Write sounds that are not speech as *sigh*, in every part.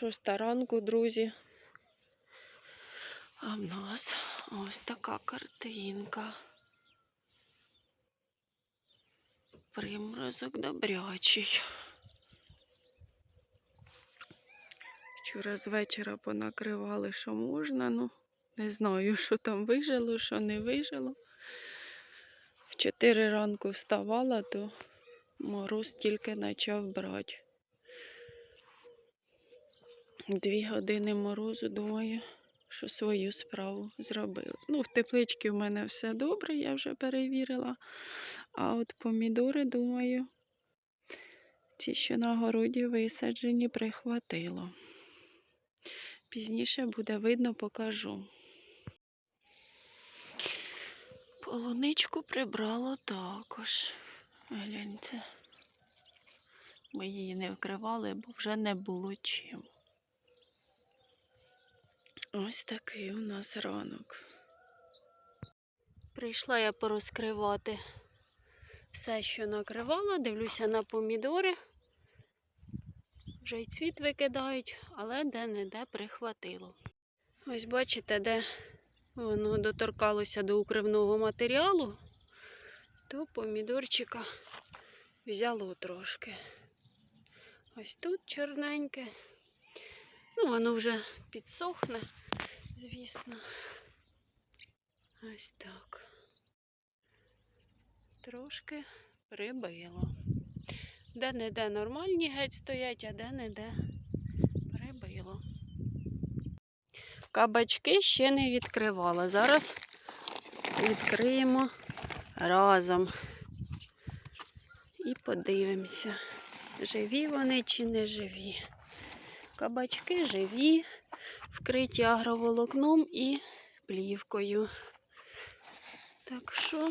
Шоста ранку, друзі. А в нас ось така картинка. Приморозок добрячий. Вчора з вечора понакривали, що можна, ну не знаю, що там вижило, що не вижило. В 4 ранку вставала, то мороз тільки почав брати. Дві години морозу, думаю, що свою справу зробили. Ну, в тепличці в мене все добре, я вже перевірила. А от помідори, думаю, ті, що на городі висаджені, прихватило. Пізніше буде видно, покажу. Полуничку прибрало також. Гляньте. Ми її не вкривали, бо вже не було чим. Ось такий у нас ранок. Прийшла я порозкривати все, що накривала, дивлюся на помідори. Вже й цвіт викидають, але де-не-де прихватило. Ось бачите, де воно доторкалося до укривного матеріалу, то помідорчика взяло трошки. Ось тут чорненьке. Ну, воно вже підсохне, звісно. Ось так. Трошки прибило. Де-не-де нормальні геть стоять, а де-не-де прибило. Кабачки ще не відкривала. Зараз відкриємо разом. І подивимося, живі вони чи не живі. Кабачки живі, вкриті агроволокном і плівкою. Так що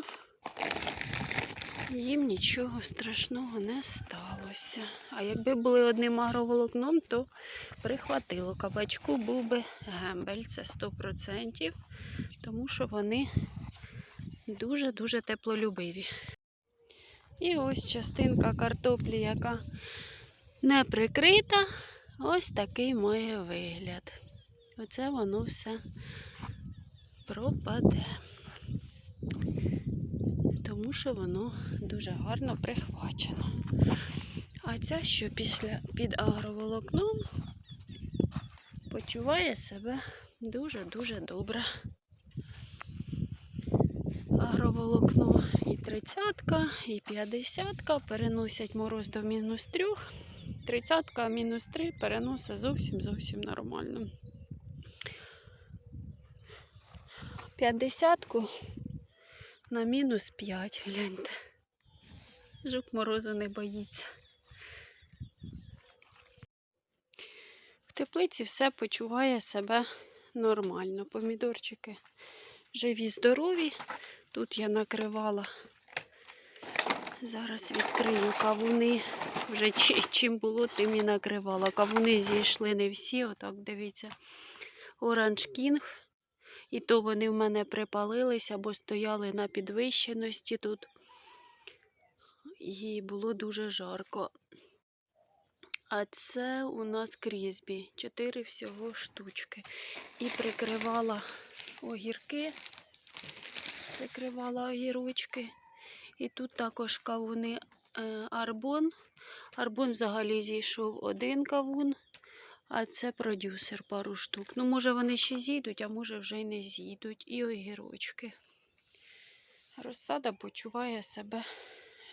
їм нічого страшного не сталося. А якби були одним агроволокном, то прихватило. Кабачку був би гембель, це 100%, тому що вони дуже-дуже теплолюбиві. І ось частинка картоплі, яка не прикрита, ось такий має вигляд. Оце воно все пропаде. Тому що воно дуже гарно прихвачено. А ця, що після під агроволокном, почуває себе дуже-дуже добре. Агроволокно і 30-ка, і 50-ка переносять мороз до мінус 3. 30-ка мінус 3 переносить зовсім зовсім нормально. 50-ку на мінус 5, гляньте. Жук морозу не боїться. В теплиці все почуває себе нормально. Помідорчики живі, здорові. Тут я накривала. Зараз відкрию кавуни. Вже чим було, тим і накривала. Кавуни зійшли не всі, отак дивіться. Оранж кінг. І то вони в мене припалилися, бо стояли на підвищеності тут. І було дуже жарко. А це у нас крізбі. Чотири всього штучки. І прикривала огірки, прикривала огірочки. І тут також кавуни е, арбон. Арбон взагалі зійшов один кавун, а це продюсер пару штук. Ну, може, вони ще зійдуть, а може вже й не зійдуть. І огірочки. Розсада почуває себе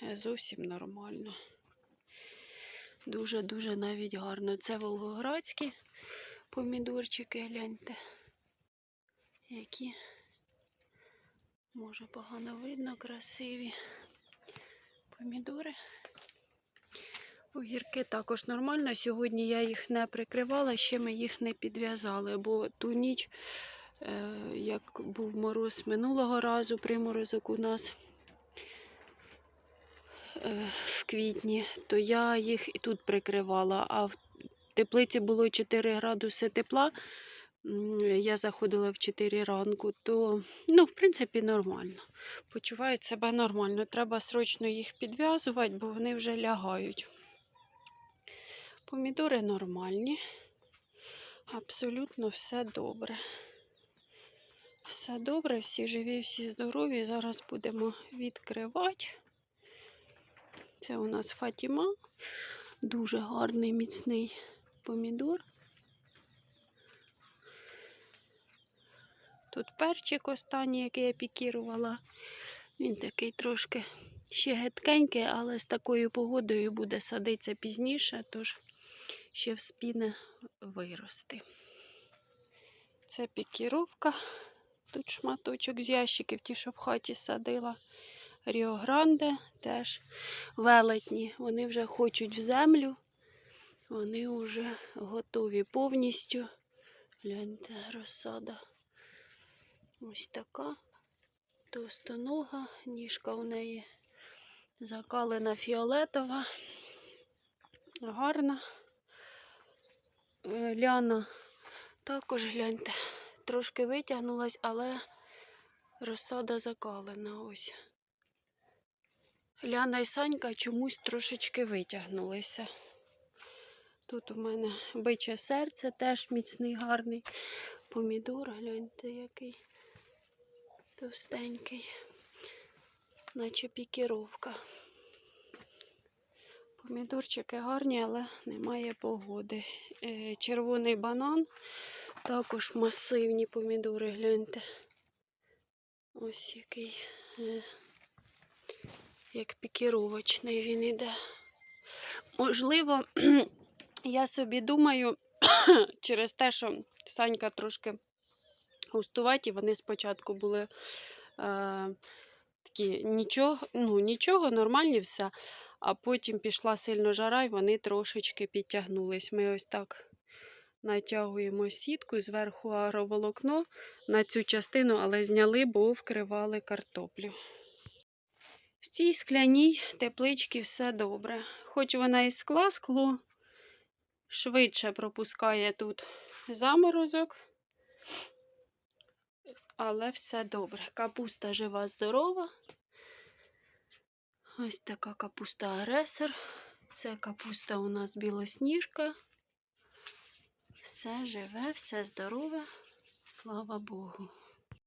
е, зовсім нормально. Дуже-дуже навіть гарно. Це волгоградські помідорчики, гляньте. Які, може, погано видно, красиві помідори. Огірки також нормально. Сьогодні я їх не прикривала, ще ми їх не підв'язали, бо ту ніч, е, як був мороз минулого разу, приморозок у нас е, в квітні, то я їх і тут прикривала, а в теплиці було 4 градуси тепла. Я заходила в 4 ранку, то, ну, в принципі, нормально. Почувають себе нормально. Треба срочно їх підв'язувати, бо вони вже лягають. Помідори нормальні. абсолютно все добре. Все добре, всі живі, всі здорові. Зараз будемо відкривати. Це у нас Фатіма. Дуже гарний міцний помідор. Тут перчик останній, який я пікірувала. Він такий трошки ще гидкенький, але з такою погодою буде садитися пізніше, тож ще вспіне вирости. Це пікіровка. Тут шматочок з ящиків, ті, що в хаті садила. Ріо Гранде теж велетні. Вони вже хочуть в землю. Вони вже готові повністю. Гляньте, розсада. Ось така. Товстонога, ніжка у неї закалена фіолетова. Гарна. Е, Ляна також гляньте, трошки витягнулась, але розсада закалена ось. Ляна і Санька чомусь трошечки витягнулися. Тут у мене биче серце теж міцний, гарний. Помідор, гляньте, який товстенький, наче пікіровка. Помідорчики гарні, але немає погоди. Е, Червоний банан, також масивні помідори, гляньте. Ось який, е, як пікіровочний він іде. Можливо, *clears throat* я собі думаю, *clears throat* через те, що Санька трошки густуваті, вони спочатку були е, такі нічого, ну, нічого, нормальні все. А потім пішла сильно жара, і вони трошечки підтягнулись. Ми ось так натягуємо сітку зверху агроволокно на цю частину, але зняли, бо вкривали картоплю. В цій скляній тепличці все добре. Хоч вона із скла, скло швидше пропускає тут заморозок, але все добре. Капуста жива, здорова. Ось така капуста агресор. Це капуста у нас білосніжка. Все живе, все здорове. Слава Богу.